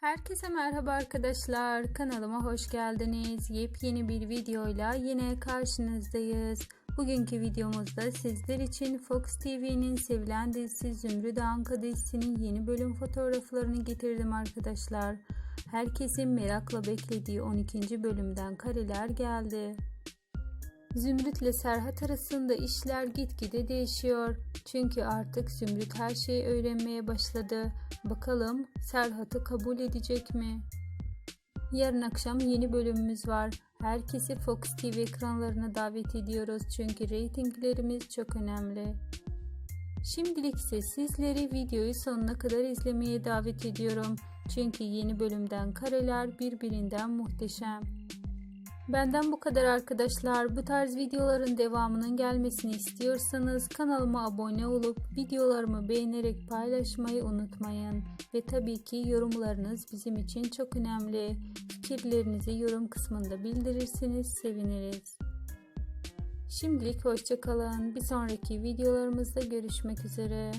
Herkese merhaba arkadaşlar. Kanalıma hoş geldiniz. Yepyeni bir videoyla yine karşınızdayız. Bugünkü videomuzda sizler için Fox TV'nin sevilen dizisi Zümrüt Anka dizisinin yeni bölüm fotoğraflarını getirdim arkadaşlar. Herkesin merakla beklediği 12. bölümden kareler geldi. Zümrüt ile Serhat arasında işler gitgide değişiyor. Çünkü artık Zümrüt her şeyi öğrenmeye başladı. Bakalım Serhat'ı kabul edecek mi? Yarın akşam yeni bölümümüz var. Herkesi Fox TV ekranlarına davet ediyoruz çünkü reytinglerimiz çok önemli. Şimdilik ise sizleri videoyu sonuna kadar izlemeye davet ediyorum. Çünkü yeni bölümden kareler birbirinden muhteşem. Benden bu kadar arkadaşlar. Bu tarz videoların devamının gelmesini istiyorsanız kanalıma abone olup videolarımı beğenerek paylaşmayı unutmayın. Ve tabii ki yorumlarınız bizim için çok önemli. Fikirlerinizi yorum kısmında bildirirseniz seviniriz. Şimdilik hoşçakalın. Bir sonraki videolarımızda görüşmek üzere.